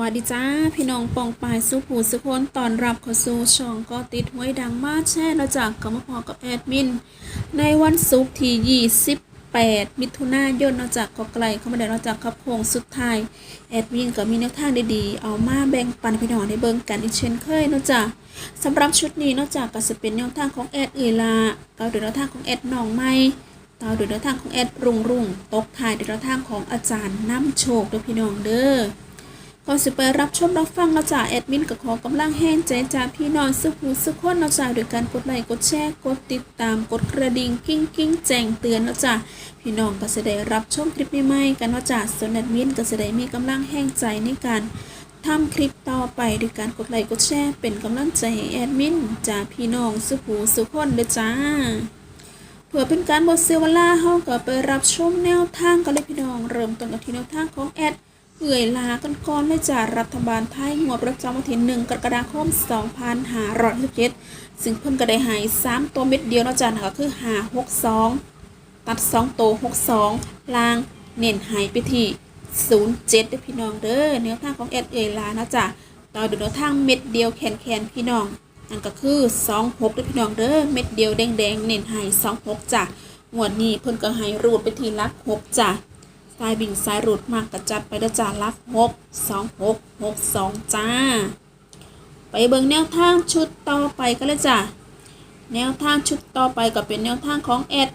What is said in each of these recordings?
วัสดีจ้า พี่น้องปองปายสุผูสุคนตอนรับเข้าสู่ช่องก็ติดไว้ดังมากแช่เราจากกรรมพอกับแอดมิน ในวันศุกร์ที่ 28 มิถุนายนเราจากก็ไกลเข้ามาได้เราจากขับโค้งสุดท้ายแอดมินก็มีแนวทางดีๆ เอามาแบ่งปันพี่น้องในเบิ่งกันอีกเช่นเคยเนาะจ้ะสำหรับชุดนี้นอกจากก็จะเป็นแนวทางของแอดเอยลาก็โดยแนวทางของแอดน้องไม้ต่อโดยแนวทางของแอดรุ่งรุ่งตกทายโดยแนวทางของอาจารย์น้ำโชคเด้อพี่น้องเด้อ ก่อนสิไปรับชมรับฟังเราจากแอดมินก็ขอกำลังแห้งใจจ้าพี่น้องสุขหูสุขคนเราจากโดยการกดไลค์กดแชร์กดติดตามกดกระดิ่งกิ้งกิ้งแจ้งเตือนเราจากพี่น้องก็จะได้รับชมคลิปใหม่ๆกันว่าจากส่วนแอดมินก็จะได้มีกำลังแห้งใจในการทำคลิปต่อไปโดยการกดไลค์กดแชร์เป็นกำลังใจให้แอดมินจ้าพี่น้องสุขหูสุขคนเด้อจ้าเพื่อเป็นการบดเซเวลาเฮาก็ไปรับชมแนวทางกันเลยพี่น้อง เริ่มต้นกันที่แนวทางของแอด เอื่อยลากันก่อนเลยจากรัฐบาลไทยงวดประจำวันที่1กรกฎาคม2567ซึ่งเพิ่นก็ได้หาย 3 ตัวเม็ดเดียวนะจ้ะก็คือ 562 ตัด 2 ตัว 62 ลางเน้นหายไปที่ 07เด้อพี่น้องเด้อแนวทางของแอดเอ่ยลานะจ้ะต่อดูแนวทางเม็ดเดียวแขนๆพี่น้องนั่นก็คือ 26ด้อพี่น้องเด้อเม็ดเดียวแดงๆเน้นให้26จ้ะงวดนี้เพิ่นก็ให้รูดไปที่ลัก6จ้ะ สายบิ่งสายรูดมากกระจัดไปเด้อจ้ะลัก6 26 62จ้า ไปเบิ่งแนวทางชุดต่อไปกันเลยจ้ะแนวทางชุดต่อไปก็เป็นแนวทางของแอด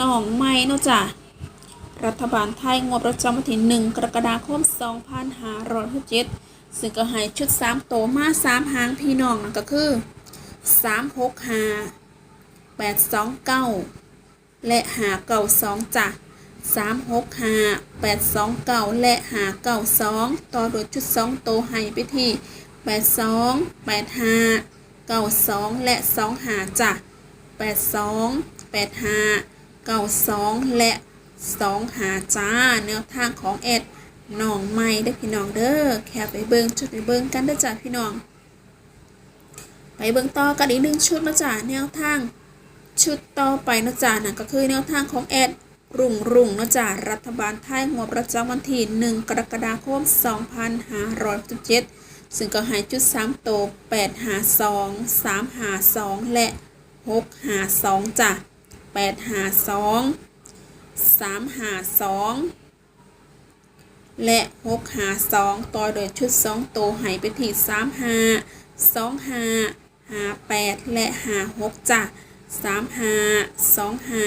น้องใหม่เนาะจ้ะรัฐบาลไทยงวดประจำวันที่1กรกฎาคม2567ซึ่งก็ให้ชุดสามโตมาสามหางพี่น้องนั่นก็คือสามหกห้าแปดสองเก้าและหาเก้าสองจ้ะ สามหกหาแปดสองเก้าและหาเก้าสองต่อโดยชุดสองโตให้ไปที่แปดสองแปดหาเก้าสองและสองหาจ้ะแปดสองแปดหาเก้าสองและสองหาจ้า แนวทางของแอดน้องใหม่ได้พี่น้องเด้อแค่ไปเบิ่งชุดไปเบิ่งกันเด้จ้าพี่น้อง ไปเบิ่งต่อกันอีกหนึ่งชุดนะจ้าแนวทางชุดต่อไปนะจ้านั่นก็คือแนวทางของแอด รุ่งรุ่งนะจ้ารัฐบาลไทยหัวประจำวันที่ 1 กรกฎาคม 2567 ซึ่งก็ให้จุด 3 โต 8 หา 2 3 หา 2 และ 6 หา 2 จ้ะ 8 หา 2 3 หา 2 และ 6 หา 2 ต่อโดยชุด 2 โตัวให้ไปที่3หา2หาหา 8 และหา 6 จ้ะ3หา2หา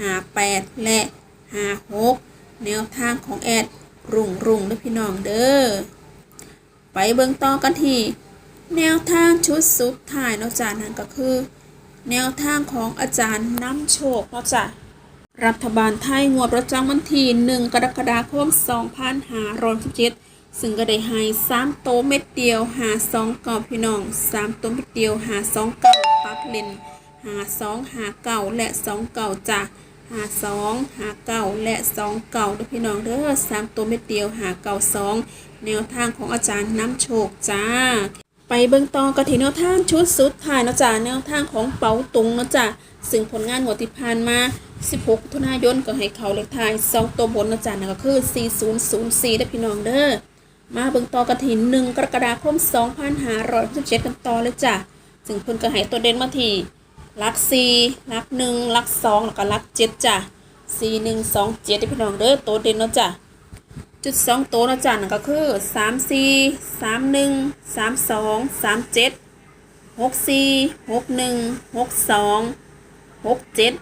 หา8และหา6แนวทางของแอดรุ่งรุ่งด้อพี่น้องเด้อไปเบิ่งต่อกันที่แนวทางชุดสุดท้ายนาะจ้ะนั่นก็คือ แนวทางของอาจารย์น้ำโชคเนาะจ้ะรัฐบาลไทยงวดประจำวันที่ 1 กรกฎาคม 2567ซึ่งก็ได้ให้3โตเม็ดเดียวหา2เก่าพี่น้อง3โตเม็ดเดียวหา2เก่าปัดเลนหา2หาเก่าและ 2 เก่าจ้ะ หา2หาเก่าและ2เก่าด้อพี่น้องเด้อ3ตัวเม็ดเดียวหาเก่า2แนวทางของอาจารย์น้ำโชคจ้า ไปเบิ่งต่อกันที่แนวทางชุดสุดท้ายนะจ้ะแนวทางของเป๋าตุงนะจ้ะซึ่งผลงานงวดที่ผ่านมา 16มิถุนายนก็ให้เขาเลขท้าย2ตัวบนนะจ้ะนั่นก็คือ 4004ได้อพี่น้องเด้อมาเบิ่งต่อกันที่1กรกฎาคม 2567กันต่อเลยจ้ะซึ่งเพิ่นก็ให้ตัวเด่นมาที่ ลัก4หลัก1หลัก2แล้วก็ลัก7จ้ะ4 1 2 7ได้อพี่น้องเด้อโตเด่นเนาะจ้ะจุดสองโตัวนะจ๊ะนั่นก็คือสามสี่สามหนึ่งสามสองสามเจ็ดหกสี่หกหนึ่งหกสองหกเจ็ด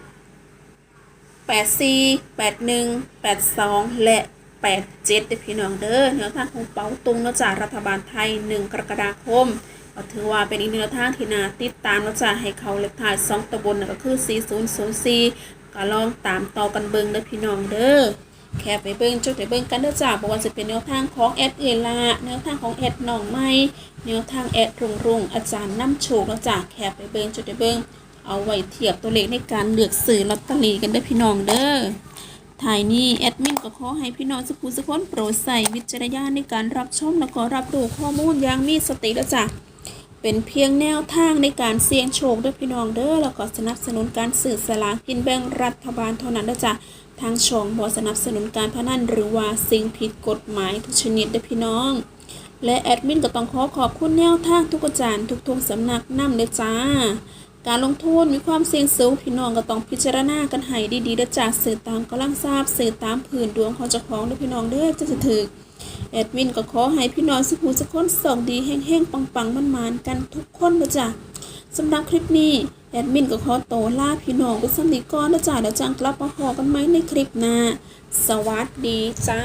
แปดสี่แปดหนึ่งแปดสองและแปดเจ็ดพี่น้องเด้อแนวทางของเป๋าตุงนะจ๊ะรัฐบาลไทยหนึ่งกรกฎาคม ถือว่าเป็นอีกหนึ่งแนวทางที่น่าติดตามนะจ๊ะให้เขาเลขท้ายสองตัวบนก็คือสี่ศูนย์ศูนย์สี่ก็ลองตามต่อกันเบิ่งเด้อพี่น้องเด้อแค่ไปเบิ่งจุดไปเบิ่งกันเด้อจ้าบอกว่าจะเป็นแนวทางของแอดเอลาแนวทางของแอดหนองไม้แนวทางแอดรุ่งรุ่งอาจารย์น้ำโชคเนาะจ้าแค่ไปเบิ่งจุดไปเบิ่งเอาไว้เทียบตัวเลขในการเลือกซื้อลอตเตอรี่กันเด้อพี่น้องเด้อถ่ายนี้แอดมินก็ขอให้พี่น้องสักผู้สักคนโปรดใส่วิจารณญาณในการรับชมและก็รับรู้ข้อมูลอย่างมีสติเด้อจ้า เป็นเพียงแนวทางในการเสี่ยงโชคด้วยพี่น้องเด้อแล้วก็สนับสนุนการสื่อสลากกินแบ่งรัฐบาลเท่านั้นนะจ๊ะทางช่องบอสนับสนุนการพนันหรือว่าสิ่งผิดกฎหมายทุกชนิดด้อพี่น้อง และแอดมินก็ต้องขอขอบคุณแนวทางทุกอาจารย์ทุกๆสำนักนำเด้อจ้า การลงทุนมีความเสี่ยงสูงพี่น้องก็ต้องพิจารณากันให้ดีๆเด้อจ้าสื่อตามกำลังทราบสื่อตามผืนดวงของเจ้าของด้อพี่น้องเด้อจะถึก แอดมินก็ขอให้พี่น้องสุขหูสุขคนส่งดีแห้งๆปังๆมันๆกันทุกคนเด้อจ้ะสำหรับคลิปนี้แอดมินก็ขอโตวลาพี่น้องไปสำนีก่อนนะจ้ะเดี๋ยวจังกลับมาพอกันไหมในคลิปหน้าสวัสดีจ้า